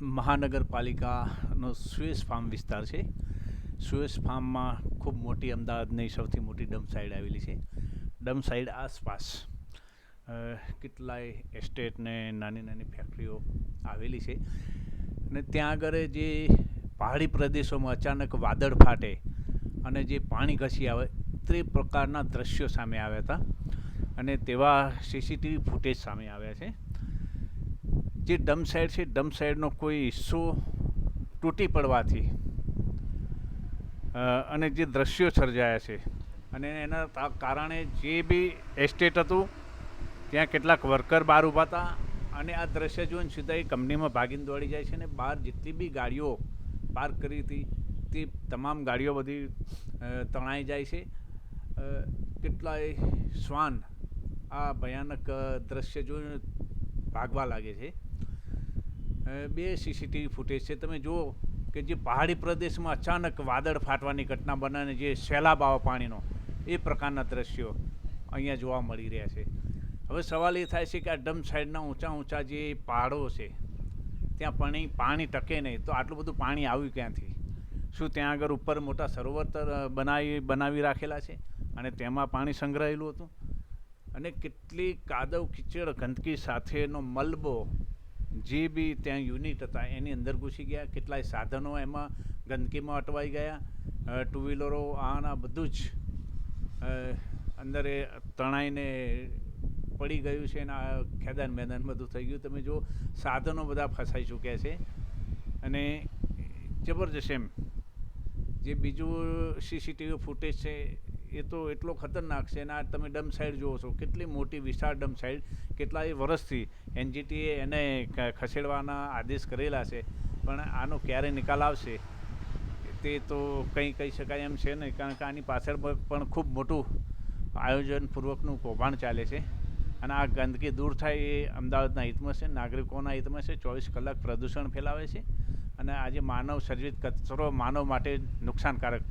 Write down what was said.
મહાનગરપાલિકાનો સુએસ farm વિસ્તાર છે. સુએસ ફાર્મમાં ખૂબ મોટી અમદાવાદની સૌથી મોટી ડમ સાઇડ આવેલી છે. ડમ સાઇડ આસપાસ કેટલાય એસ્ટેટને નાની નાની ફેક્ટરીઓ આવેલી છે. અને ત્યાં આગળ જે પહાડી પ્રદેશોમાં અચાનક વાદળ ફાટે અને જે પાણી ઘસી આવે, તે પ્રકારના દ્રશ્યો સામે આવ્યા હતા. અને તેવા સીસીટીવી ફૂટેજ સામે આવ્યા છે. જે ડમ્પ સાઈડ છે ડમ્પ સાઈડનો કોઈ હિસ્સો તૂટી પડવાથી અને જે દ્રશ્યો સર્જાયા છે, અને એના કારણે જે બી એસ્ટેટ હતું, ત્યાં કેટલાક વર્કર બહાર ઊભા હતા, અને આ દ્રશ્ય જોઈને સીધા એ કંપનીમાં ભાગીને દોડી જાય છે, અને બહાર જેટલી બી ગાડીઓ પાર્ક કરી હતી, તે તમામ ગાડીઓ બધી તણાઈ જાય છે. કેટલાય શ્વાન આ ભયાનક દ્રશ્ય જોઈને ભાગવા લાગે છે. બે સીસીટીવી ફૂટેજ છે. તમે જુઓ કે જે પહાડી પ્રદેશમાં અચાનક વાદળ ફાટવાની ઘટના બનાને જે સહેલાબ આવે પાણીનો, એ પ્રકારના દ્રશ્યો અહીંયા જોવા મળી રહ્યા છે. હવે સવાલ એ થાય છે કે આ ડમ સાઈડના ઊંચા ઊંચા જે પહાડો છે, ત્યાં પાણી પાણી ટકે નહીં, તો આટલું બધું પાણી આવ્યું ક્યાંથી? શું ત્યાં આગળ ઉપર મોટા સરોવર બનાવી બનાવી રાખેલા છે? અને તેમાં પાણી સંગ્રહેલું હતું? અને કેટલી કાદવ, કિચડ, ગંદકી સાથેનો મલબો જે બી ત્યાં યુનિટ હતા, એની અંદર ઘૂસી ગયા. કેટલાય સાધનો એમાં ગંદકીમાં અટવાઈ ગયા. ટુ વ્હીલરો આના બધું જ અંદર એ તણાઈને પડી ગયું છે અને આ ખેદાન મેદાન બધું થઈ ગયું. તમે જો સાધનો બધા ફસાઈ ચૂક્યા છે. અને જબરજસ્ત એમ. જે બીજું સીસીટીવી ફૂટેજ છે એ તો એટલો ખતરનાક છે અને આ તમે ડમ્પ સાઇડ જુઓ છો, કેટલી મોટી વિશાળ ડમ સાઇડ કેટલાય વર્ષથી એનજીટીએ એને ખસેડવાના આદેશ કરેલા છે, પણ આનો ક્યારે નિકાલ આવશે, તે તો કંઈ કહી શકાય એમ છે નહીં કારણ કે આની પાછળ પણ ખૂબ મોટું આયોજનપૂર્વકનું કૌભાંડ ચાલે છે, અને આ ગંદકી દૂર થાય એ અમદાવાદના હિતમાં છે, નાગરિકોના હિતમાં છે, ચોવીસ કલાક પ્રદૂષણ ફેલાવે છે, અને આજે માનવ સર્જિત કચરો માનવ માટે નુકસાનકારક